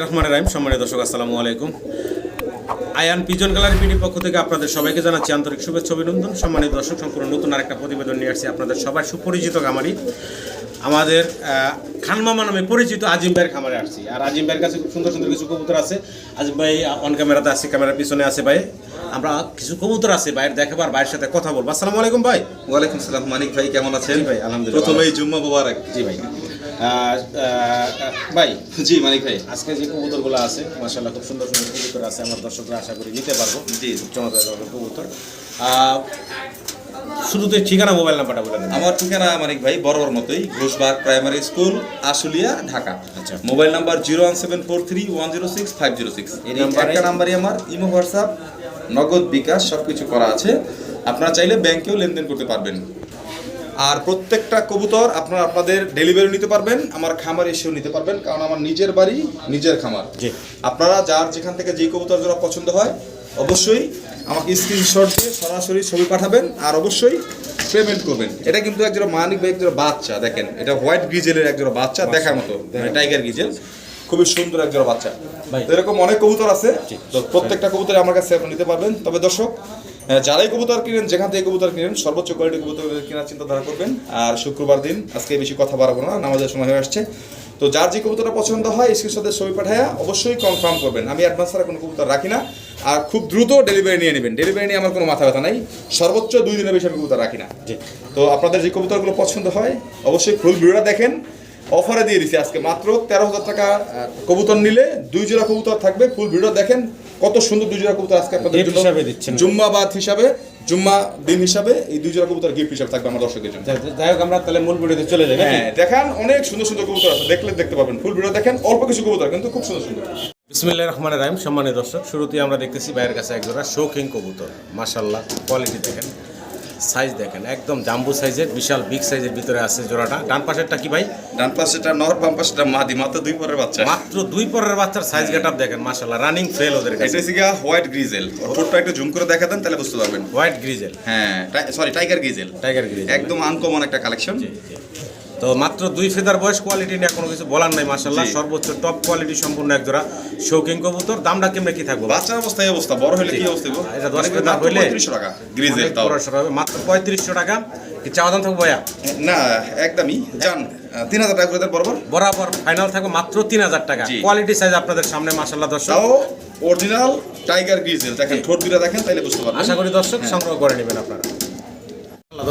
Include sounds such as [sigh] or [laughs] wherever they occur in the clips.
রহমান রাহিম। সম্মানিত দর্শক আসসালামু আলাইকুম। আয়ান পিজন গ্যালারি পিডির পক্ষ থেকে আপনাদের সবাইকে জানাচ্ছি আন্তরিক শুভেচ্ছা অভিনন্দন। সম্মানিত দর্শক সম্পূর্ণ নতুন আরেকটা প্রতিবেদন নিয়ে আসছি আপনাদের সবাই সুপরিচিত খামারি। আমাদের খানমামা নামে পরিচিত আজিম ভাইয়ের খামারে আসছি। আর আজিম ভাইয়ের কাছে খুব সুন্দর সুন্দর কিছু কবুতর আছে। আজিম ভাই অন ক্যামেরাতে আছে ক্যামেরার পিছনে আছে ভাই। আমরা কিছু কবুতর আছে ভাইয়ের দেখাবার ভাইয়ের সাথে কথা বলব। আসসালামু আলাইকুম ভাই। ওয়ালাইকুম সালাম। মানিক ভাই কেমন আছেন? ভাই, আলহামদুলিল্লাহ। প্রথমেই জুম্মা মোবারক। জি ভাই। ভাই জি মানিক ভাই। আজকে যে কবুতরগুলো আছে মাসাল্লাহ খুব সুন্দর সুন্দর কবুতর আছে আমার দর্শকরা আশা করি নিতে পারব। জি। চমৎকার কবুতর। আহ, শুধু তো ঠিকানা মোবাইল নাম্বারটা বলে আমার ঠিকানা মানিক ভাই বরাবর মতোই ঘোষবাগ প্রাইমারি স্কুল আশুলিয়া ঢাকা। আচ্ছা। Mobile number zero one seven four three one zero six five zero six. এই নাম্বারে- একটা নাম্বারই আমার ইমো হোয়াটসঅ্যাপ নগদ বিকাশ সব কিছু করা আছে। আপনারা চাইলে ব্যাংকেও লেনদেন করতে পারবেন। আর প্রত্যেকটা কবুতর আপনারা আপনাদের ডেলিভারি নিতে পারবেন আমার খামার এসেও নিতে পারবেন কারণ আমার নিজের বাড়ি নিজের খামার। জি। আপনারা যার যেখান থেকে যে কবুতর যারা পছন্দ হয় অবশ্যই আমাকে স্ক্রিনশট দিয়ে সরাসরি ছবি পাঠাবেন আর অবশ্যই পেমেন্ট করবেন। এটা কিন্তু একজোড়া মানিক ভাই একজোড়া বাচ্চা দেখেন এটা হোয়াইট গ্রিজেলের একজোড়া বাচ্চা দেখার মতো টাইগার গ্রিজেল খুবই সুন্দর একজোড়া বাচ্চা। ভাই। এরকম অনেক কবুতর আছে তো প্রত্যেকটা কবুতর আমার কাছে নিতে পারবেন। তবে দর্শক যারাই কবুতর কিনেন, যেখান থেকে কবুতর কিনেন, সর্বোচ্চ কোয়ালিটি কবুতর কেনার চিন্তাধারা করবেন। আর শুক্রবার দিন, আজকে বেশি কথা বাড়াবো না, নামাজের সময় হয়ে আসছে। তো যার যে কবুতরটা পছন্দ হয় স্ক্রিন সাথে ছবি পাঠায় অবশ্যই কনফার্ম করবেন। আমি অ্যাডভান্স ছাড়া কোনো কবুতর রাখি না। আর খুব দ্রুত ডেলিভারি নিয়ে নেবেন। ডেলিভারি নিয়ে আমার কোনো মাথা ব্যথা নাই। সর্বোচ্চ দুই দিনের বেশি আমি কবুতর রাখি না। জি। তো আপনাদের যে কবুতরগুলো পছন্দ হয়, অবশ্যই ফুল ভিডিওটা দেখেন। অফারে দিয়ে দিছি আজকে। মাত্র তেরো হাজার টাকা কবুতর নিলে দুই জোড়া কবুতর থাকবে। ফুল ভিডিও দেখেন। কত সুন্দর দুই জোড়া কবুতর আজকে আপনাদের জন্য। হিসাবে দিচ্ছেন। জুম্মা বাদ হিসাবে জুম্মা দিন হিসাবে এই দুই জোড়া কবুতর গিফট হিসাবে থাকবে আমার দর্শকের জন্য। যাই- হোক আমরা তাহলে মূল ভিডিওতে চলে যাই হ্যাঁ দেখেন অনেক সুন্দর সুন্দর কবুতর আছে দেখলে দেখতে পাবেন। ফুল ভিডিও দেখেন অল্প কিছু কবুতর কিন্তু খুব সুন্দর সুন্দর। বিসমিল্লাহির রহমানির রহিম সম্মানিত দর্শক শুরুতেই আমরা দেখতেছি বাইরের কাছে এক জোড়া শৌখিন কবুতর। মাশাল্লাহ কোয়ালিটি দেখেন। সাইজ দেখেন একদম জাম্বু সাইজের বিশাল বিগ সাইজের ভিতরে আছে জোড়াটা। ডান পাশেরটা কি ভাই? ডান পাশেটা নর বাম পাশেটা মাদি মাত্র দুই পরের বাচ্চা। মাত্র দুই পরের বাচ্চার সাইজ গেটআপ দেখেন মাশাল্লাহ রানিং ফেল ওদের কাছে। এটা সিগা হোয়াইট গ্রিজেল ঠোঁটটা একটু জুম করে দেখা দেন তাহলে বুঝতে পারবেন। হোয়াইট গ্রিজেল হ্যাঁ sorry tiger grizzle tiger grizzle একদম আনকমন একটা কালেকশন তো মাত্র দুই ফেদার বয়স কোয়ালিটি নিয়ে কোনো কিছু বলার নাই মাশাল্লাহ জি। সর্বোচ্চ টপ কোয়ালিটি সম্পূর্ণ এক জোড়া শৌখিন কবুতর। দামটা কেমনে কি থাকবে? অবস্থায় এই অবস্থা বড় হলে কি অবস্থা এটা দশ ফেদার 3500 টাকা গ্রিজেল তাও। হবে, মাত্র পঁয়ত্রিশশো টাকা। কি চাওয়া দাম থাকবে ভাইয়া? না একদমই জান তিন হাজার টাকা করে বরাবর। বরাবর ফাইনাল থাকবে মাত্র তিন হাজার টাকা। কোয়ালিটি সাইজ আপনাদের সামনে মাশাল্লাহ দর্শক। অরিজিনাল টাইগার গ্রিজেল দেখেন ঠোঁট দেখেন তাইলে বুঝতে পারবেন। আশা করি দর্শক সংগ্রহ করে নেবেন আপনারা।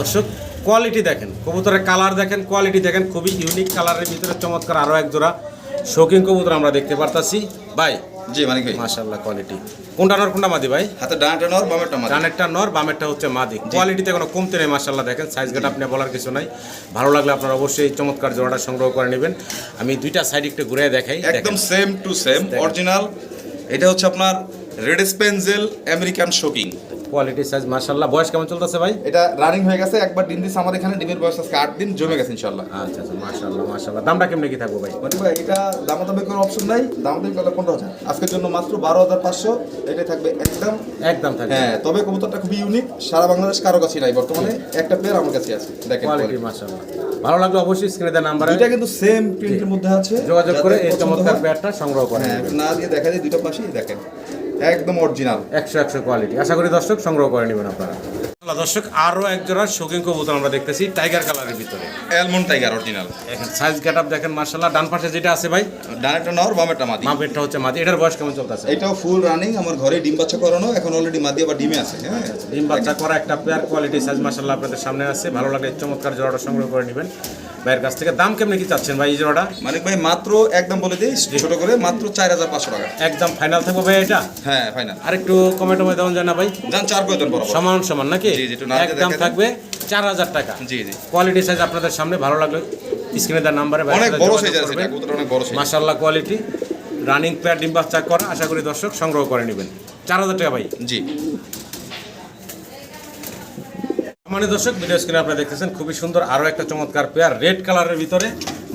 দর্শক। কোয়ালিটি দেখেন কবুতরের কালার দেখেন কোয়ালিটি দেখেন খুবই ইউনিক কালারের ভিতরে চমৎকার আরও এক জোড়া শৌখিন কবুতর আমরা দেখতে পারতাছি। ভাই জি মানিক ভাই। মাশাল্লাহ কোয়ালিটি কোনটা নর কোনটা মাদি ভাই? হাতে ডানটা নর বামেরটা মাদি। ডানেরটা নর বামেরটা হচ্ছে মাদি। কোয়ালিটিতে কোনো কমতে নেই মাশাল্লাহ দেখেন সাইজ গেট আপনি বলার কিছু নাই। ভালো লাগলে আপনারা অবশ্যই এই চমৎকার জোড়াটা সংগ্রহ করে নেবেন। আমি দুইটা সাইড একটু ঘুরে দেখাই একদম সেম টু সেম অরিজিনাল এটা হচ্ছে আপনার red spangle American shocking. Quality size মাশাল্লাহ বয়স কেমন চলতেছে ভাই? এটা রানিং হয়ে গেছে একবার ডিম আমার এখানে ডিমের বয়স আজকে আট দিন জমে গেছে ইনশাল্লাহ আচ্ছা আচ্ছা মাশাল্লাহ মাশাল্লাহ দামটা কেমনে কি থাকব ভাই? মানে ভাই এটা দামাদামি কোনো অপশন নাই দামাদামি করলে পনেরো হাজার। আজকের জন্য মাত্র বারো হাজার পাঁচশো এটাই থাকবে একদম। একদম থাকবে। হ্যাঁ তবে কবুতরটা খুবই ইউনিক সারা বাংলাদেশ কারও কাছে নাই বর্তমানে একটা পেয়ার আমার কাছে আছে দেখেন কোয়ালিটি মাশাল্লাহ ভালো লাগলে অবশ্যই স্ক্রিনে দেওয়া নাম্বারে এটা কিন্তু সেম প্রিন্টের মধ্যে আছে যোগাযোগ করে এই চমৎকার হয়, সংগ্রহ করে হ্যাঁ না দিয়ে দেখা যায় দুটো পাশেই দেখেন। একদম অরিজিনাল একশো একশো কোয়ালিটি আশা করি দর্শক সংগ্রহ করে নেবেন আপনারা। দর্শক আরও এক জোড়া শৌখিন কবুতর আমরা দেখতেছি টাইগার কালারের ভিতরে। অ্যালমন্ড টাইগার অরিজিনাল এখন সাইজ গেট আপ দেখেন মার্শাল্লাহ ডান পাশে যেটা আছে ভাই ডানেরটা নর বামেরটা মাদি। পেটটা হচ্ছে মাদি। এটার বয়স কেমন চলতেছে? এটাও ফুল রানিং আমার ঘরে ডিম বাচ্চা করানো এখন অলরেডি মাদি আবার ডিমে আছে হ্যাঁ। ডিম বাচ্চা করা একটা পেয়ার কোয়ালিটি সাইজ মার্শাল্লাহ আপনাদের সামনে আছে। ভালো লাগে চমৎকার জোড়াটা সংগ্রহ করে নেবেন। ভাইয়ের কাছ থেকে দাম কেমনে কি চাচ্ছেন ভাই এই জোড়াটা? মানিক ভাই মাত্র একদম বলে দিই ছোট করে মাত্র চার হাজার পাঁচশো টাকা। একদম ফাইনাল থাকবে ভাই এটা? হ্যাঁ ফাইনাল আর একটু কমে টমে দেওয়া যায় না ভাই। যান চার দেন বরাবর। সমান সমান নাকি? একদম থাকবে চার হাজার টাকা। জি জি। কোয়ালিটি সাইজ আপনাদের সামনে ভালো লাগলে স্ক্রিনে দেওয়ার নাম্বারে অনেক বড় সাইজ আছে অনেক বড় সাইজ মাশাল্লাহ কোয়ালিটি রানিং পেয়ার ডিম বাচ্চা করা আশা করি দর্শক সংগ্রহ করে নেবেন। চার হাজার টাকা ভাই। জি। মানে দর্শক ভিডিও স্ক্রিনে আপনারা দেখতেছেন খুবই সুন্দর আরও একটা চমৎকার পেয়ার রেড কালারের ভিতরে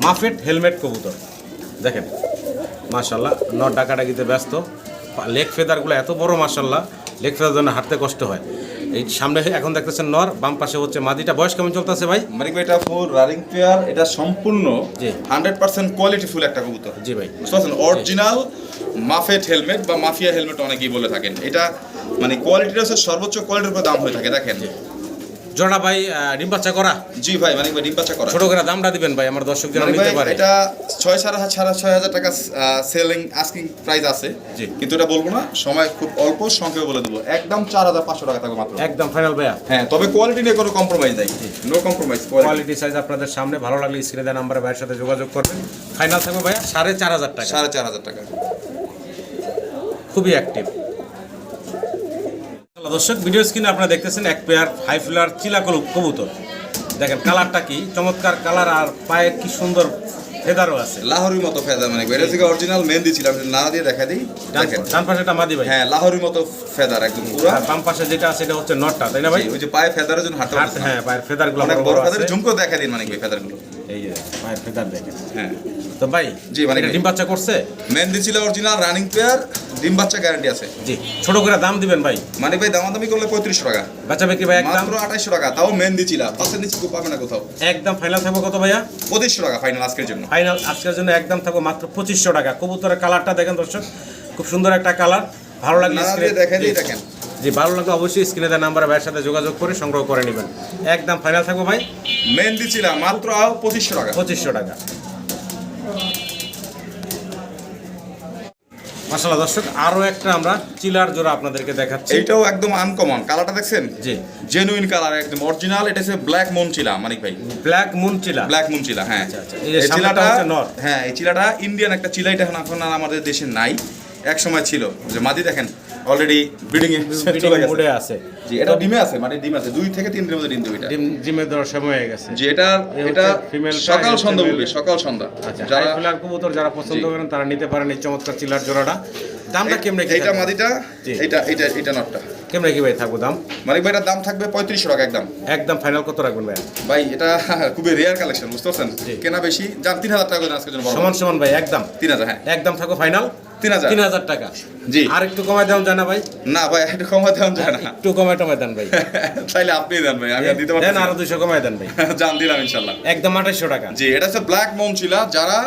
মাফেট হেলমেট কবুতর। দেখেন মাশাল্লাহ নট ডাকাডাকিতে ব্যস্ত। লেগ ফেদারগুলো এত বড় মাশাল্লাহ লেগ ফেদার জন্য হাঁটতে কষ্ট হয়। এই সামনে এখন দেখতেছেন নর বাম পাশে হচ্ছে মাদিটা। বয়স কেমন চলতেছে ভাই? মানিক ভাই এটা ফুল রানিং পেয়ার এটা সম্পূর্ণ জি। হান্ড্রেড পার্সেন্ট কোয়ালিটি ফুল একটা কবুতর। জি ভাই। বুঝতে পারছেন? অরিজিনাল মাফেট হেলমেট বা মাফিয়া হেলমেট অনেকেই বলে থাকেন। এটা মানে কোয়ালিটিটা হচ্ছে সর্বোচ্চ কোয়ালিটির উপর দাম হয়ে থাকে দেখেন। জোড়া ভাই ডিম বাচ্চা করা? জি ভাই মানিক ভাই ডিম বাচ্চা করা। ছোট করে দামটা দিবেন ভাই আমার দর্শক যেন নিতে পারে। এটা ছয় সাড়ে সাড়ে ছয় হাজার টাকা সেলিং আস্কিং প্রাইস আছে। জি। কিন্তু এটা বলব না সময় খুব অল্প সংখ্যায় বলে দেবো। একদম চার হাজার পাঁচশো টাকা থাকবে মাত্র। একদম ফাইনাল ভাইয়া। হ্যাঁ তবে কোয়ালিটি নিয়ে কোনো কম্প্রোমাইজ নাই। নো কম্প্রোমাইজ কোয়ালিটি সাইজ আপনাদের সামনে ভালো লাগলে স্ক্রিনে দেওয়া নাম্বারে ভাইয়ের সাথে যোগাযোগ করবেন। ফাইনাল থাকবে ভাইয়া সাড়ে চার হাজার টাকা। সাড়ে চার হাজার টাকা। খুবই অ্যাক্টিভ দর্শক ভিডিও স্ক্রিনে আপনারা দেখতেছেন এক পেয়ার হাই ফ্লার চিলা কলু- কবুতর। দেখেন কালারটা কি? চমৎকার কালার আর পায়ে কি সুন্দর ফেদারও আছে। লাহোরির মতো ফেদা মানে এটা থেকে অরিজিনাল মেহেন্দি ছিল আমি না দিয়ে দেখা দিই। ডান দেখেন। ডান পাশে একটা মাদি ভাই। হ্যাঁ লাহোরির মতো ফেদার একদম পুরো। আর বাম পাশে যেটা আছে এটা হচ্ছে নটটা তাই না ভাই? ওই যে পায়ে ফেদারের জন্য না। হ্যাঁ পায়ের ফেদারগুলো অনেক বড় ফেদার ঝুমকো দেখা দিন মানে কি ফেদার ফেদার দেখেন। হ্যাঁ। তো ভাই জি, মানে ডিম বাচ্চা করছে? মেহেন্দি ছিল অরিজিনাল রানিং পেয়ার ডিম বাচ্চা গ্যারান্টি আছে। জি ছোট করে দাম দিবেন ভাই। মানে ভাই দামাদামি করলে পঁয়ত্রিশশো টাকা। বাচ্চা বিক্রি ভাই একদম? মাত্র আঠাইশশো টাকা তাও মেহেন্দি ছিল। পাশের নিচে কেউ পাবে না কোথাও। একদম ফাইনাল থাকব কত ভাইয়া? পঁচিশশো টাকা ফাইনাল আজকের জন্য। ফাইনাল আজকের জন্য একদম থাকব মাত্র পঁচিশশো টাকা। কবুতরের কালারটা দেখেন দর্শক খুব সুন্দর একটা কালার ভালো লাগলে না দিয়ে screen- দেখে দিই জি, দেখেন। জি ভালো লাগলে অবশ্যই স্ক্রিনে দেওয়া নাম্বারে ভাইয়ের সাথে যোগাযোগ করে সংগ্রহ করে নেবেন। একদম ফাইনাল থাকব ভাই? মেহেন্দি ছিল মাত্র পঁচিশশো টাকা। পঁচিশশো টাকা। মাসাল্লাহ দর্শক একটা আমরা চিলার জোড়া আপনাদেরকে দেখাচ্ছি। এইটাও একদম আনকমন কালারটা দেখছেন? জি। জেনুইন কালার একদম অরিজিনাল এটা হচ্ছে ব্ল্যাক মুন চিলা মানিক ভাই। ব্ল্যাক মুন চিলা ব্ল্যাক মুন চিলা হ্যাঁ। এই যে চিলাটা হ্যাঁ এই চিলাটা ইন্ডিয়ান একটা চিলা এটা এখন এখন আমাদের দেশে নাই। এক সময় ছিল। যে মাদি দেখেন অলরেডি ব্রিডিং এ চলে গেছে। মুডে আছে। জি এটা ডিমে আছে মানে ডিম আছে। দুই থেকে তিন দিনের মধ্যে ডিম দেবে এটা। ডিম ডিমে দেওয়ার সময় হয়ে গেছে। যে এটা এটা টা, সকাল সন্ধ্যা female- সকাল সন্ধ্যা। আচ্ছা যারা হাইফ্লার কবুতর যারা পছন্দ করেন তারা নিতে পারেন এই চমৎকার চিলার জোড়াটা। দামটা কেমনে কি থাকবে? মাদিটা এটা এটা এটা নটটা। কেমনে কি ভাই থাকব দাম? মানিক ভাই দাম থাকবে পঁয়ত্রিশশো টাকা একদম। একদম ফাইনাল কত রাখবেন ভাই? ভাই এটা [laughs] খুবই রেয়ার কালেকশন বুঝতে পারছেন? জি। কেনা বেশি যান তিন হাজার টাকা করে আজকের জন্য সমান সমান ভাই একদম। তিন হাজার হ্যাঁ। একদম থাকো ফাইনাল তিন হাজার। তিন হাজার টাকা। জি। আর একটু কমাই দেওয়া যায় ভাই? না ভাই একটু কমা দেওয়া যায় একটু কমাই টমাই দেন ভাই। [laughs] তাইলে আপনি দেন ভাই আমি আর দিতে দেন আরও না। দুইশো দেন ভাই। [laughs] জান দিলাম ইনশাল্লাহ একদম আঠাইশশো টাকা। জি এটা হচ্ছে ব্ল্যাক মনচিলা। যারা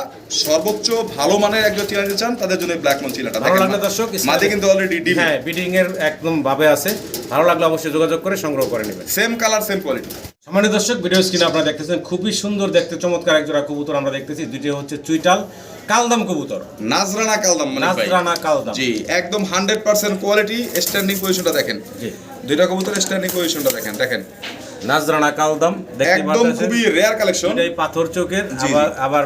সর্বোচ্চ ভালো মানের একজন চিলা নিতে চান তাদের জন্য ব্ল্যাক মনচিলাটা ভালো লাগলে দর্শক মাঝে কিন্তু অলরেডি হ্যাঁ বিডিং এর একদম ভাবে আছে। ভালো লাগলে অবশ্যই যোগাযোগ করে সংগ্রহ করে নেবেন। সেম কালার সেম কোয়ালিটি সম্মানিত দর্শক ভিডিও স্ক্রিনে আপনারা দেখতেছেন খুবই সুন্দর দেখতে চমৎকার এক জোড়া কবুতর আমরা দেখতেছি দুইটি হচ্ছে চুইটাল কালদাম কবুতর। নাজরানা কালদাম মানে নাজরানা কালদাম। জি একদম হান্ড্রেড পার্সেন্ট কোয়ালিটি স্ট্যান্ডিং পজিশনটা দেখেন। জি। দুইটা কবুতর স্ট্যান্ডিং পজিশনটা দেখেন দেখেন। নাজরানা কালদাম দেখতে পাচ্ছেন? খুবই রেয়ার কালেকশন পাথর চোখের আবার আবার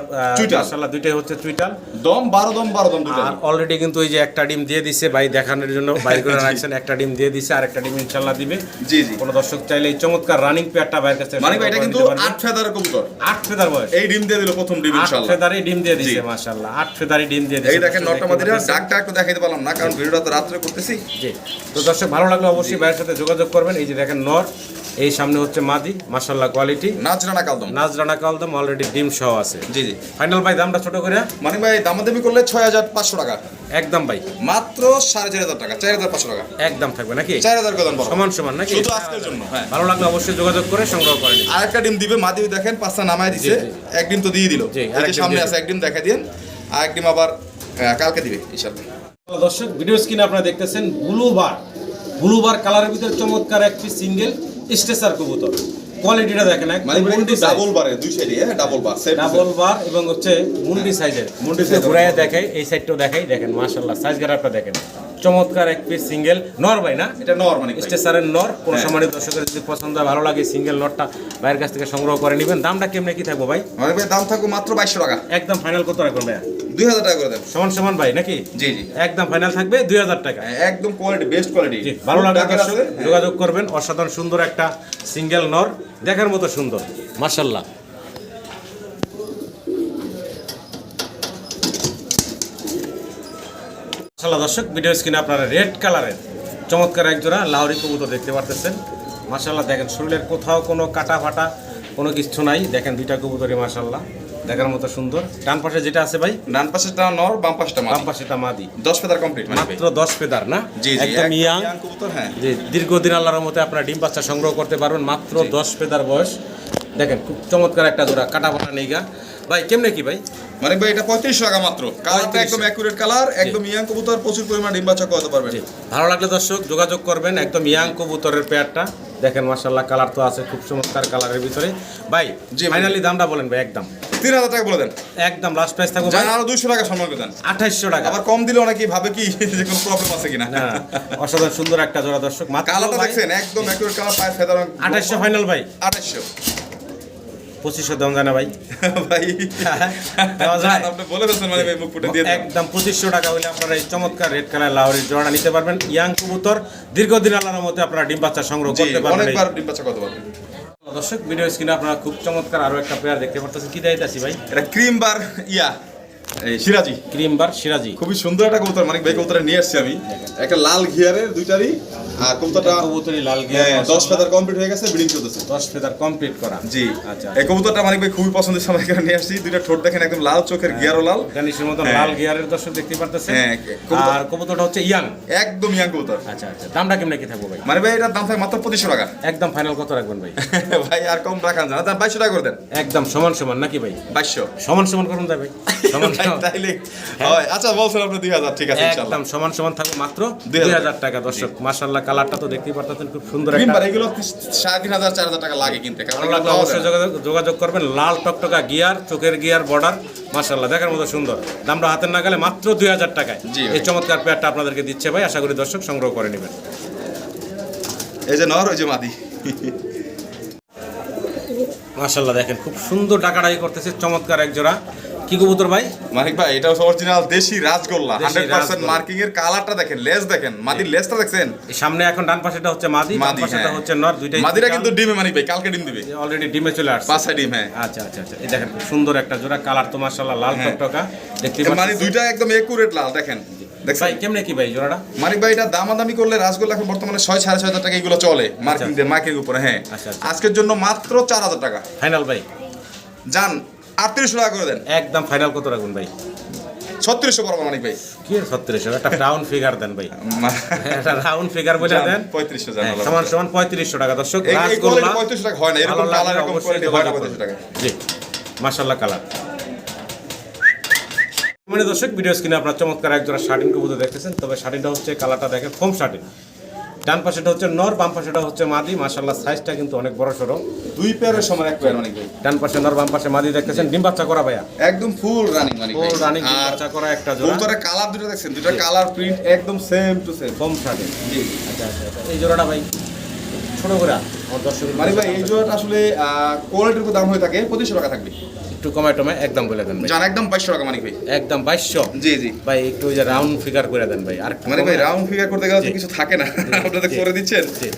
মাশাআল্লাহ দুইটাই হচ্ছে চুইটাল। দম বারো দম বারো দম দুটো আর অলরেডি কিন্তু এই যে একটা ডিম দিয়ে দিছে ভাই দেখানোর জন্য [laughs] বাইর করে রাখছেন একটা ডিম দিয়ে দিছে আর একটা ডিম ইনশাল্লাহ দিবে। জি জি। কোনো দর্শক চাইলে এই চমৎকার রানিং পেয়ারটা বাইরের কাছে মানে ভাই এটা কিন্তু ফেদার কবুতর। ফেদার বয়স। এই ডিম দিয়ে দিল প্রথম ডিম ইনশাআল্লাহ। ফেদারই ডিম দিয়ে দিছে মাশাআল্লাহ। ফেদারই ডিম দিয়ে দিছে এই দেখেন দেখতে মাদিরা পাচ্ছেন। ডাকটা একটু দেখাইতে পারলাম না কারণ ভিডিওটা তো রাত্রে করতেছি। জি। তো দর্শক ভালো লাগলে অবশ্যই ভাইয়ের সাথে যোগাযোগ করবেন। এই যে দেখেন নর এই সামনে হচ্ছে মাদি মাশাআল্লাহ কোয়ালিটি নাজরানা কালদম। নাজরানা কালদম অলরেডি ডিম সহ আছে। জি জি। ফাইনাল ভাই দামটা ছোট করে মানে ভাই দামাদামি করলে ছয় হাজার পাঁচশো টাকা। একদম ভাই। মাত্র সাড়ে চার হাজার টাকা চার হাজার পাঁচশো টাকা। একদম থাকবে নাকি? চার হাজার কদম সমান সমান নাকি? শুধু আজকের জন্য হ্যাঁ। ভালো লাগলে অবশ্যই যোগাযোগ করে সংগ্রহ করে নিন। আরেকটা ডিম দিবে মাদি দেখেন পাঁচটা নামায় দিছে। এক ডিম তো দিয়ে দিল। সামনে আছে এক ডিম দেখা দিন আর এক ডিম আবার কালকে দিবে ইনশাআল্লাহ। দর্শক ভিডিও স্ক্রিনে আপনারা দেখতেছেন ব্লুবার। ব্লুবার কালারের ভিতরে চমৎকার একটি সিঙ্গেল স্টেসার কবুতর। কোয়ালিটিটা দেখেন মানে মুন্ডি ডাবল বারে দুই সাইডে হ্যাঁ double bar same double bar এবং হচ্ছে মুন্ডি সাইজের মুন্ডি সাইজ ঘুরাইয়া দেখাই এই সাইডটাও দেখাই দেখেন মাশাআল্লাহ সাইজ গ্রাফটা দেখেন। চমৎকার এক পিস সিঙ্গেল নর ভাই না? এটা নর মানে স্টেসারের নর কোন হ্যাঁ। সম্মানিত দর্শকের যদি পছন্দ হয় ভালো লাগে সিঙ্গেল নটটা ভাইয়ের কাছ থেকে সংগ্রহ করে নেবেন। দামটা কেমনে কি থাকব ভাই? ভাই দাম থাকবে মাত্র বাইশশো টাকা। একদম ফাইনাল কত রাখবেন ভাইয়া? দুই হাজার টাকা করে দেন সমান সমান ভাই নাকি? জি জি। একদম ফাইনাল থাকবে দুই হাজার টাকা। হ্যাঁ, একদম কোয়ালিটি বেস্ট কোয়ালিটি জি, ভালো দর্শক যোগাযোগ করবেন। অসাধারণ সুন্দর একটা সিঙ্গেল নর দেখার মতো সুন্দর। মার্শাল্লাহ মার্শাল্লাহ দর্শক ভিডিও স্ক্রিনে আপনারা রেড কালারের চমৎকার এক জোড়া লাহরি কবুতর দেখতে পারতেছেন। মার্শাল্লাহ দেখেন শরীরের কোথাও কোনো কাটা ফাটা কোনো কিছু নাই। দেখেন দুইটা কবুতরই মার্শাল্লাহ দেখার মতো সুন্দর। ডান পাশে যেটা আছে ভাই ডান পাশে নর বাম পাশটা বাম পাশেটা মাদি। দশ ফেদার কমপ্লিট মানে মাত্র দশ ফেদার না? জি জি একদম ইয়াং। কবুতর হ্যাঁ। জি দীর্ঘদিন আল্লাহর মতে আপনার ডিম বাচ্চা সংগ্রহ করতে পারবেন। মাত্র দশ ফেদার বয়স। দেখেন খুব চমৎকার একটা জোড়া কাটা নেই নেইগা। ভাই কেমনে কি ভাই? মানে ভাই এটা পঁয়ত্রিশশো টাকা মাত্র। কালারটা একদম অ্যাকুরেট কালার একদম ইয়াং কবুতর প্রচুর পরিমাণ ডিম বাচ্চা করতে পারবেন। ভালো লাগলে দর্শক যোগাযোগ করবেন একদম ইয়াং কবুতরের পেয়ারটা দেখেন মাশাল্লাহ কালার তো আছে খুব চমৎকার কালারের ভিতরে। ভাই জি ফাইনালি দামটা বলেন ভাই একদম। তিন হাজার টাকা বলে দেন। একদম লাস্ট প্রাইস থাকবে যান আরও দুইশো টাকা সম্মান করে দেন। আঠাইশশো টাকা। আবার কম দিলে অনেকেই ভাবে কি [laughs] যে কোনো প্রবলেম আছে কিনা। না অসাধারণ সুন্দর একটা জোড়া দর্শক। কালারটা ভাই। দেখছেন একদম অ্যাকুরেট কালার পায়ের ফেদার আঠাইশশো ফাইনাল ভাই। আঠাইশশো। পঁচিশশো দাম জানা ভাই। আপনি বলে মানে ভাই মুখ ফুটে দিয়ে একদম পঁচিশশো টাকা হলে আপনারা এই চমৎকার রেড কালার লাহোরের জোড়া নিতে পারবেন। ইয়াং কবুতর দীর্ঘদিন আল্লাহর আপনারা ডিম বাচ্চা সংগ্রহ করতে পারবেন। অনেকবার ডিম বাচ্চা করতে পারবেন? দর্শক ভিডিও স্ক্রিনে আপনারা খুব চমৎকার আরও একটা পেয়ার দেখতে পাচ্ছেন কি দেখাইতেছি ভাই? এটা ক্রিম বার ইয়া সিরাজি। ক্রিম বার সিরাজি। খুবই সুন্দর একটা কবুতর মানে ভাই নিয়ে আসছি আমি। একটা লাল ঘিয়ারের দুইটারই আর কবুতরটা কবুতরি লাল গিয়া হ্যাঁ, দশ ফেদার কমপ্লিট হয়ে গেছে ব্রিডিং চলতেছে। দশ ফেদার কমপ্লিট করা। জি। আচ্ছা এই কবুতরটা মানে ভাই খুবই পছন্দের সময় এখানে নিয়ে আসছি। দুইটা ঠোঁট দেখেন একদম লাল চোখের গিয়ারও লাল। জানিসের মতন হ্যাঁ। লাল গিয়ারের দর্শক দেখতে পারতেছেন। হ্যাঁ, আর কবুতরটা হচ্ছে ইয়াং। একদম ইয়াং কবুতর। আচ্ছা আচ্ছা দামটা কেমনে কি থাকব ভাই? মানে ভাই এটার দাম থাকে মাত্র পঁচিশশো টাকা। একদম ফাইনাল কত রাখবেন ভাই? [laughs] ভাই আর কম রাখান জানা তার বাইশশো টাকা করে দেন। একদম সমান সমান নাকি ভাই? বাইশশো। সমান সমান করুন ভাই? সমান [laughs] সমান। তাইলে হয়। আচ্ছা বলছেন আপনি দুই হাজার ঠিক আছে ইনশাল্লাহ। একদম সমান সমান থাকবে মাত্র দুই দুই হাজার হাজার টাকা দর্শক মার্শাল্লাহ কালারটা তো দেখতেই পারতেছেন খুব সুন্দর একটা এগুলো সাড়ে তিন হাজার চার হাজার টাকা লাগে কিনতে কারণ ভালো লাগলে অবশ্যই যোগাযোগ করবেন লাল টকটকা গিয়ার চোখের গিয়ার বর্ডার মার্শাল্লাহ দেখার মতো সুন্দর। দামটা হাতের না গেলে মাত্র দুই হাজার টাকায়। এই চমৎকার পেয়ারটা আপনাদেরকে দিচ্ছে ভাই আশা করি দর্শক সংগ্রহ করে নেবেন। এই যে নর ওই যে মাদি। মার্শাল্লাহ দেখেন খুব সুন্দর ডাকাডাকি করতেছে চমৎকার এক জোড়া কি কবুতর ভাই? মানিক ভাই এটা অরিজিনাল দেশি রাজগোল্লা দেশি হান্ড্রেড পার্সেন্ট রাজগোল্লা। মার্কিং এর কালারটা দেখেন লেজ দেখেন মাদির লেজটা দেখেন এই সামনে এখন ডান পাশেটা হচ্ছে মাদি মাদি পাশেটা হ্যাঁ। হচ্ছে নর দুইটাই মাদিরা কিন্তু ডিমে মানিক ভাই কালকে ডিম দিবে। অলরেডি ডিমে চলে আসছে। পাঁচটা ডিম হ্যাঁ। আচ্ছা আচ্ছা আচ্ছা। এই দেখেন সুন্দর একটা জোড়া কালার তো মার্শাল্লাহ লাল হ্যাঁ। টকটকা। দেখতে মানে পাচ্ছেন? দুইটা একদম একুরেট লাল দেখেন। ভাই কেমনে কি ভাই জোড়াটা? মানিক ভাই এটা দামাদামি করলে রাসগোল্লা এখন বর্তমানে ছয় সাড়ে ছয় হাজার টাকা এগুলো চলে মার্কিং মার্কিং উপরে হ্যাঁ। আচ্ছা, আচ্ছা। আজকের জন্য মাত্র চার হাজার টাকা। ফাইনাল ভাই। যান আটত্রিশশো টাকা করে দেন। একদম ফাইনাল কত রাখুন ভাই? ছত্রিশশো পড়ব মানিক ভাই। কি ছত্রিশশো? একটা রাউন্ড ফিগার দেন ভাই। একটা রাউন্ড ফিগার বলে দেন। পঁয়ত্রিশশো হ্যাঁ। সমান সমান পঁয়ত্রিশশো টাকা। দর্শক পঁয়ত্রিশশো টাকা হয় না এরকম কালার এরকম কোয়ালিটি হয় না পঁয়ত্রিশশো টাকা জি। মাশাল্লাহ কালার মানে দর্শক ভিডিও স্ক্রিনে আপনার চমৎকার একজোড়া শার্টিন কবুতর দেখতেছেন তবে শার্টিনটা হচ্ছে কালারটা দেখেন ফোম শার্টিন ডান পাশেটা হচ্ছে নর বাম পাশেটা হচ্ছে মাদি। মাশাল্লাহ সাইজটা কিন্তু অনেক বড় সড়ো। দুই পেয়ারের সমান এক পেয়ার অনেক ডান পাশে নর বাম পাশে মাদি দেখতেছেন। ডিম বাচ্চা করা ভাইয়া? একদম ফুল রানিং মানে ফুল রানিং ডিম বাচ্চা করা একটা জোড়া। কবুতরের কালার দুটো দেখছেন? দুটো কালার প্রিন্ট একদম সেম টু সেম কম থাকে জি। আচ্ছা আচ্ছা আচ্ছা। এই জোড়াটা ভাই? ছোট করে দর্শক মানিক ভাই এই জোড়াটা আসলে কোয়ালিটির দাম হয়ে থাকে পঁচিশশো টাকা থাকবে। একটু কমায় টমায় একদম বলে দেন জান একদম বাইশশো টাকা মানিক ভাই। একদম বাইশশো? জি জি। ভাই একটু ওই যে রাউন্ড ফিগার করে দেন ভাই আর মানে ভাই রাউন্ড ফিগার করতে গেলে কিছু থাকে না আপনাদের করে দিচ্ছেন? জি।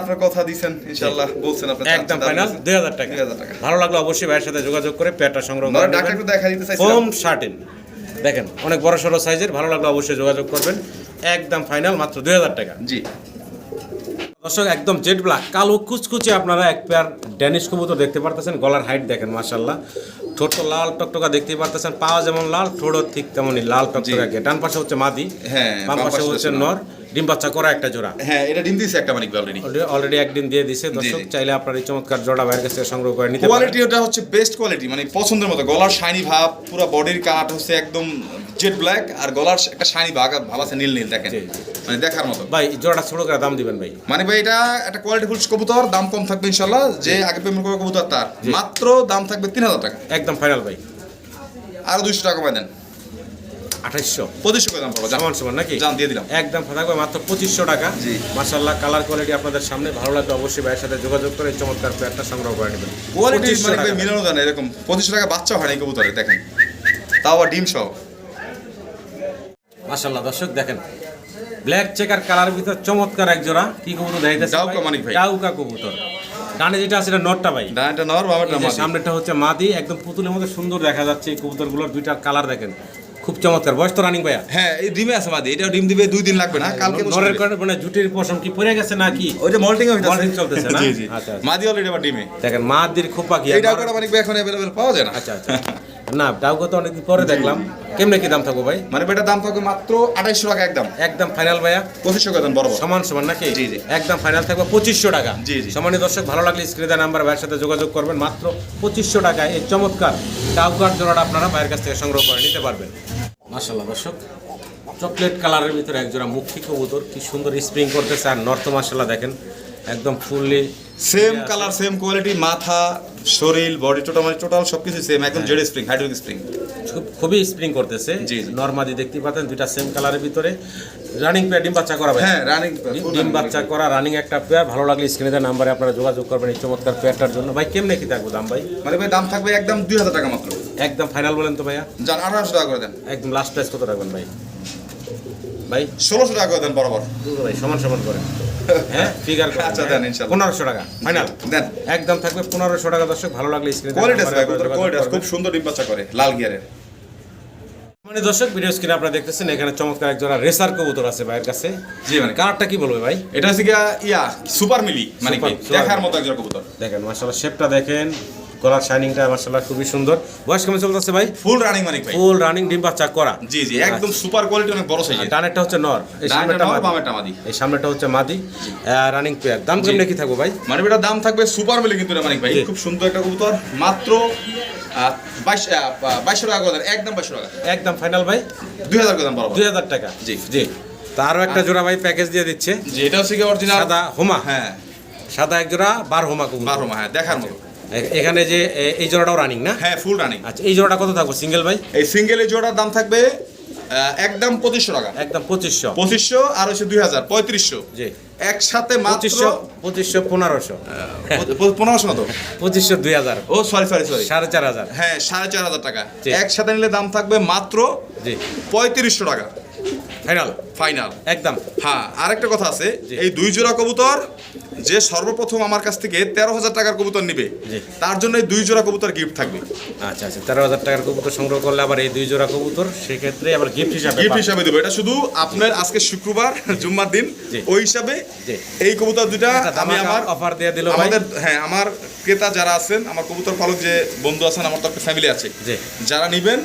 আপনার কথা দিচ্ছেন ইনশাআল্লাহ বলছেন আপনার একদম ফাইনাল দুই হাজার টাকা। 2000 টাকা। ভালো লাগল অবশ্যই ভাইয়ের সাথে যোগাযোগ করে সংগ্রহ করে ডাক্তার একটু দেখা দিতে চাইছিলাম। ফোম শার্টিন দেখেন অনেক বড় সড়ো সাইজের ভালো লাগল অবশ্যই যোগাযোগ করবেন। একদম ফাইনাল মাত্র দুই হাজার টাকা। জি। দর্শক একদম জেড ব্ল্যাক কালো কুচকুচে আপনারা এক পেয়ার ড্যানিশ কবুতর দেখতে পারতেছেন। গলার হাইট দেখেন মাশাল্লাহ ঠোঁট তো লাল টকটকা দেখতে পারতেছেন। পাওয়া যেমন লাল ঠোঁটও ঠিক তেমনই লাল টকটকা ডান পাশে হচ্ছে মাদি হ্যাঁ, বাম পাশে হচ্ছে নর। ডিম বাচ্চা করা একটা জোড়া। হ্যাঁ এটা ডিম দিয়েছে একটা মানিক অলরেডি অলরেডি একদিন দিয়ে দিছে। দর্শক চাইলে আপনার এই চমৎকার জোড়া বাইরের কাছে সংগ্রহ করে নিতে পারেন। কোয়ালিটি ওটা হচ্ছে বেস্ট কোয়ালিটি মানে পছন্দের মতো। গলার শাইনি ভাব পুরো বডির কালারটা হচ্ছে একদম জেড ব্ল্যাক আর গলার একটা শাইনি ভাগ ভাব আছে নীল নীল দেখেন। মানে দেখার মতো। ভাই জোড়াটা ছোট করে দাম দিবেন ভাই। মানে ভাই এটা একটা কোয়ালিটি ফুল কবুতর দাম কম থাকবে ইনশাল্লাহ যে আগে পেমেন্ট করবে কবুতর তার। মাত্র দাম থাকবে তিন হাজার টাকা। একদম ফাইনাল ভাই। আরও দুইশো টাকা কমাই দেন। আঠাইশশো। পঁচিশশো করে দাম পড়বে সমান সমান নাকি? জান দিয়ে দিলাম। একদম থাকবে মাত্র পঁচিশশো টাকা। জি। মার্শাল্লাহ কালার কোয়ালিটি আপনাদের সামনে। ভালো লাগলে অবশ্যই ভাইয়ের সাথে যোগাযোগ করে চমৎকার প্লেয়ারটা সংগ্রহ করে নেবেন। কোয়ালিটি মানে মিলানো জানে এরকম পঁচিশশো টাকা বাচ্চা হয় না কবুতরে দেখেন। তাও আবার ডিম সহ। মাশাল্লাহ দর্শক দেখেন ব্ল্যাক চেকার কালার ভিতর চমৎকার এক জোড়া। কি কবুতর দেখাইতেছে ডাউকা মানিক ভাই। ডাউকা কবুতর। ডানে যেটা আছে এটা নটটা ভাই। ডানাটা নর বাবাটা মাদি। সামনেটা হচ্ছে মাদি একদম পুতুলের মধ্যে সুন্দর দেখা যাচ্ছে এই কবুতরগুলোর দুইটার কালার দেখেন। খুব চমৎকার বয়স তো রানিং ভাইয়া হ্যাঁ এই ডিমে আছে মাদি এটা ডিম দিবে দুই দিন লাগবে না কালকে বসে নরের দিবে। কারণে মানে জুটির পশম কি পড়ে গেছে নাকি ওই যে মল্টিং হইতাছে Molting চলতেছে না? জি জি আচ্ছা, আচ্ছা। মাদি অলরেডি আমার ডিমে দেখেন মা দির খুব পাখি এইটা করে মানে এখন अवेलेबल পাওয়া যায় না আচ্ছা আচ্ছা [laughs] না ডাউকে তো অনেকদিন পরে দেখলাম। কেমনে কি দাম থাকব ভাই? মানে বেটার দাম থাকবে মাত্র আঠাইশশো টাকা একদম। একদম ফাইনাল ভাইয়া? পঁচিশশো টাকা বরাবর। সমান সমান নাকি? জি, জি। একদম ফাইনাল থাকবে পঁচিশশো টাকা। জি, জি। সম্মানিত দর্শক ভালো লাগলে স্ক্রিনে নাম্বার ভাইয়ের সাথে যোগাযোগ করবেন। মাত্র পঁচিশশো টাকায় এই চমৎকার টাউকার জোড়াটা আপনারা ভাইয়ের কাছ থেকে সংগ্রহ করে নিতে পারবেন। মাসাল্লাহ দর্শক চকলেট কালারের ভিতরে একজোড়া মুখী কবুতর কি সুন্দর স্প্রিং করতেছে। আর নর্থ মাসাল্লাহ দেখেন একদম fully same colour same quality মাথা শরীর বডি টোটাল মানে টোটাল সবকিছু সেম একদম জেড স্প্রিং হাইড্রোলিক স্প্রিং খুব- খুবই স্প্রিং করতেছে। নর্মাদি দেখতে পাচ্ছেন দুইটা সেম কালারের ভিতরে। রানিং পেয়ার ডিম বাচ্চা করা ভাই হ্যাঁ রানিং ডিম- বাচ্চা করা রানিং একটা পেয়ার ভালো লাগলে স্ক্রিনে দেওয়া নাম্বারে আপনারা যোগাযোগ করবেন এই চমৎকার পেয়ারটার জন্য। ভাই কেমনে কি থাকব দাম ভাই? মানে ভাই দাম থাকবে একদম দুই হাজার টাকা মাত্র। একদম ফাইনাল বলেন তো ভাইয়া। যান আঠারোশো টাকা করে দেন। একদম লাস্ট প্রাইস কত রাখবেন ভাই? ভাই? ষোলোশো টাকা করে দেন বরাবর। ভাই সমান সমান করেন হ্যাঁ ফিগার আচ্ছা, দেন, ইনশাল্লাহ। পনেরোশো টাকা ফাইনাল দেন। একদম থাকবে পনেরোশো টাকা দর্শক ভালো লাগলে স্ক্রিনে কোয়ালিটি কোয়ালিটি খুব সুন্দর ডিম বাচ্চা করে লাল গিয়ারের মানে দর্শক ভিডিও স্ক্রিনে আপনারা দেখতেছেন এখানে চমৎকার একজোড়া রেসার কবুতর আছে ভাইয়ের কাছে। জি মানে কালারটা কি বলবে ভাই? এটা হচ্ছে ইয়া সুপার মিলি মানে দেখার মতো কবুতর। দেখেন মার্শাল্লাহ শেপটা দেখেন। গলার শাইনিংটা মার্শাল্লাহ খুবই সুন্দর। বয়স কেমন চলতেছে ভাই? ফুল রানিং মানিক ভাই। ফুল রানিং ডিম বাচ্চা করা। জি জি একদম সুপার কোয়ালিটি অনেক বড় সাইজের ডানেরটা হচ্ছে নর। এই সামনেটা নর, মাদি। এই সামনেটা হচ্ছে মাদি। রানিং পেয়ার দাম কেমনে কি থাকব ভাই? মানে এটার দাম থাকবে সুপার মিলি কিন্তু এটা মানিক ভাই। খুব সুন্দর একটা কবুতর। মাত্র বাইশশো টাকা করে একদম বাইশশো টাকা। একদম ফাইনাল ভাই। দুই হাজার করে বরাবর। দুই হাজার টাকা। জি। জি। তারও একটা জোড়া ভাই প্যাকেজ দিয়ে দিচ্ছে। এটা হচ্ছে কি অরিজিনাল সাদা হোমা। হ্যাঁ। সাদা এক জোড়া বার হোমা বারো হ্যাঁ দেখার মতো। এখানে যে এই জোড়াটাও রানিং না? হ্যাঁ ফুল রানিং আচ্ছা এই জোড়াটা কত থাকব সিঙ্গেল ভাই? এই সিঙ্গেল এই জোড়ার দাম থাকবে একদম পঁচিশশো টাকা। একদম পঁচিশশো। পঁচিশশো আর হচ্ছে দুই হাজার পঁয়ত্রিশশো। জি। একসাথে পঁচিশশো পঁচিশশো পনেরোশো। পনেরোশো না তো? পঁচিশশো দুই হাজার। ও সরি সরি সরি সাড়ে চার হাজার। হ্যাঁ সাড়ে চার হাজার টাকা। একসাথে নিলে দাম থাকবে মাত্র জি। পঁয়ত্রিশশো টাকা। ফাইনাল ফাইনাল একদম হ্যাঁ আরেকটা কথা আছে। এই দুই জোড়া কবুতর যে সর্বপ্রথম আমার কাছ থেকে তেরো হাজার টাকার কবুতর নিবে। তার জন্য এই দুই জোড়া কবুতর গিফট থাকবে আচ্ছা আচ্ছা তেরো হাজার টাকার কবুতর সংগ্রহ করলে আবার এই দুই জোড়া কবুতর সেক্ষেত্রে আবার গিফট হিসাবে গিফট হিসাবে দেবো এটা শুধু আপনার আজকে শুক্রবার জুম্মার দিন। ওই হিসাবে। এই কবুতর দুটা আমি আমার অফার দিয়ে দিলো। আমাদের হ্যাঁ আমার ক্রেতা যারা আছেন আমার কবুতর পালক যে বন্ধু আছেন আমার তো একটা ফ্যামিলি আছে। যারা নিবেন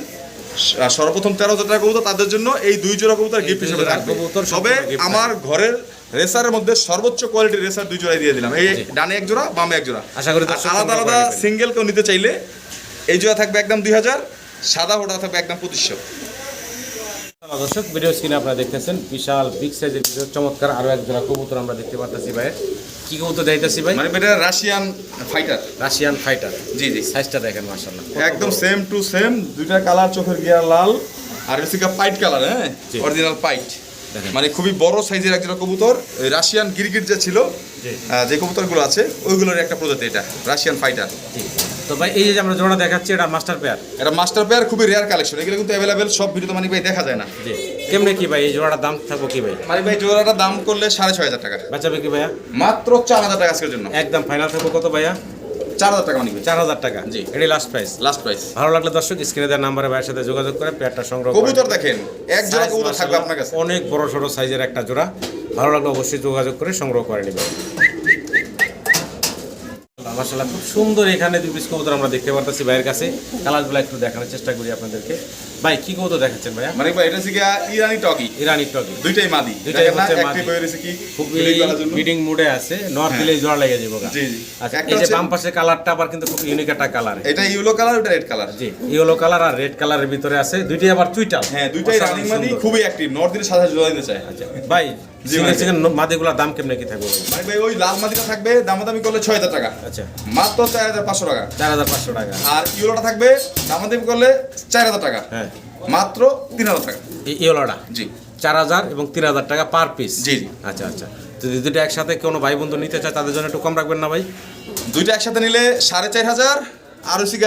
সর্বপ্রথম তেরো হাজার টাকা কবুতর তাদের জন্য এই দুই জোড়া কবুতর গিফট হিসেবে কবুতর তবে আমার ঘরের রেসারের মধ্যে সর্বোচ্চ কোয়ালিটির রেসার দুই জোড়াই দিয়ে দিলাম। এই ডানে এক জোড়া বামে এক জোড়া। আশা করি আলাদা আলাদা সিঙ্গেল কেউ নিতে চাইলে এই জোড়া থাকবে একদম দুই হাজার সাদা ওটা থাকবে একদম পঁচিশশো। দর্শক ভিডিও স্ক্রিনে আপনারা দেখতেছেন বিশাল বিগ সাইজের চমৎকার আরও এক জোড়া কবুতর আমরা দেখতে পারতেছি ভাই কি কবুতর দেখতেছি ভাই? মানে এটা রাশিয়ান ফাইটার রাশিয়ান ফাইটার জি জি। সাইজটা দেখেন মাশাআল্লাহ। একদম সেম টু সেম দুইটা কালার চোখের গিয়ার লাল আর হচ্ছে পাইট কালার হ্যাঁ? অরিজিনাল পাইট মানে খুবই বড় সাইজের একজন কবুতর রাশিয়ান গিরগিট যে ছিল। যে কবুতরগুলো আছে ওইগুলোর একটা প্রজাতি এটা রাশিয়ান ফাইটার তো ভাই এই যে আমরা জোড়া দেখাচ্ছি এটা মাস্টার পেয়ার এটা মাস্টার পেয়ার খুবই রেয়ার কালেকশন এগুলো কিন্তু অ্যাভেলেবেল সব ভিডিওতে মানিক ভাই দেখা যায় না। জি। কেমনে কি ভাই এই জোড়াটার দাম থাকব কি ভাই? মানিক ভাই জোড়াটা দাম করলে সাড়ে ছয় হাজার টাকা। বাঁচাবে কি ভাইয়া? মাত্র চার হাজার টাকা আজকের জন্য। একদম ফাইনাল থাকব কত ভাইয়া? চার হাজার টাকা মানিক চার হাজার টাকা। জি। এটাই লাস্ট প্রাইস লাস্ট প্রাইস ভালো লাগলে দর্শক স্ক্রিনে দেওয়ার নাম্বারে ভাইয়ের সাথে যোগাযোগ করে পেয়ারটা সংগ্রহ কবুতর দেখেন এক জোড়া কবুতর থাকবে আপনার কাছে। অনেক বড় সড়ো সাইজের একটা জোড়া। ভালো লাগলে অবশ্যই যোগাযোগ করে সংগ্রহ করে নেবেন। মাসাল্লাহ খুব সুন্দর এখানে দুই পিস কবুতর আমরা দেখতে পারতেছি ভাইয়ের কাছে। কালারগুলো একটু দেখানোর চেষ্টা করি আপনাদেরকে। ভাই কি কবুতর দেখাচ্ছেন ভাইয়া? মানিক ভাই এটা হচ্ছে ইরানি টকি ইরানি টকি দুইটাই মাদি। দুইটাই হচ্ছে মাদি। কি? জন্য। ব্রিডিং মুডে আছে নর্থ। দিলেই জোড়া লেগে যাব। জি, জি। আচ্ছা এই যে বাম পাশের কালারটা আবার কিন্তু খুব ইউনিক একটা কালার এটা ইয়েলো কালার ওটা রেড কালার জি ইয়েলো কালার আর রেড কালারের ভিতরে আছে দুইটাই আবার চুইটাল হ্যাঁ দুইটাই রানিং মাদি খুবই অ্যাক্টিভ নর্থ দিনের সাথে জোড়া দিতে চায়। আচ্ছা ভাই সিঙ্গেল ভাই। সিঙ্গেল মাদিগুলোর দাম কেমনে কি থাকবে ভাই? ভাই ওই লাল মাদিটা থাকবে দামাদামি করলে ছয় হাজার টাকা। আচ্ছা। মাত্র চার হাজার পাঁচশো টাকা। চার হাজার পাঁচশো টাকা। আর থাকবে দামাদামি করলে চার হাজার টাকা। হ্যাঁ। মাত্র তিন হাজার টাকা। ইয়েলোটা? জি। চার হাজার এবং তিন হাজার টাকা পার পিস? জি, জি। আচ্ছা আচ্ছা। যদি দুটো একসাথে কোনো ভাই বন্ধু নিতে চায় তাদের জন্য একটু কম রাখবেন না ভাই? দুইটা একসাথে নিলে সাড়ে চার হাজার আর হচ্ছে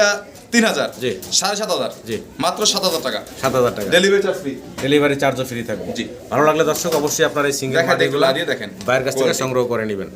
তিন হাজার জি। সাড়ে সাত হাজার জি। মাত্র সাত হাজার টাকা সাত হাজার টাকা ডেলিভারি চার্জ ফ্রি ডেলিভারি চার্জও ফ্রি থাকবে জি। ভালো লাগলে দর্শক অবশ্যই আপনার এই সিঙ্গেল লাগিয়ে দেখেন। বাইরের কাছ থেকে সংগ্রহ করে নেবেন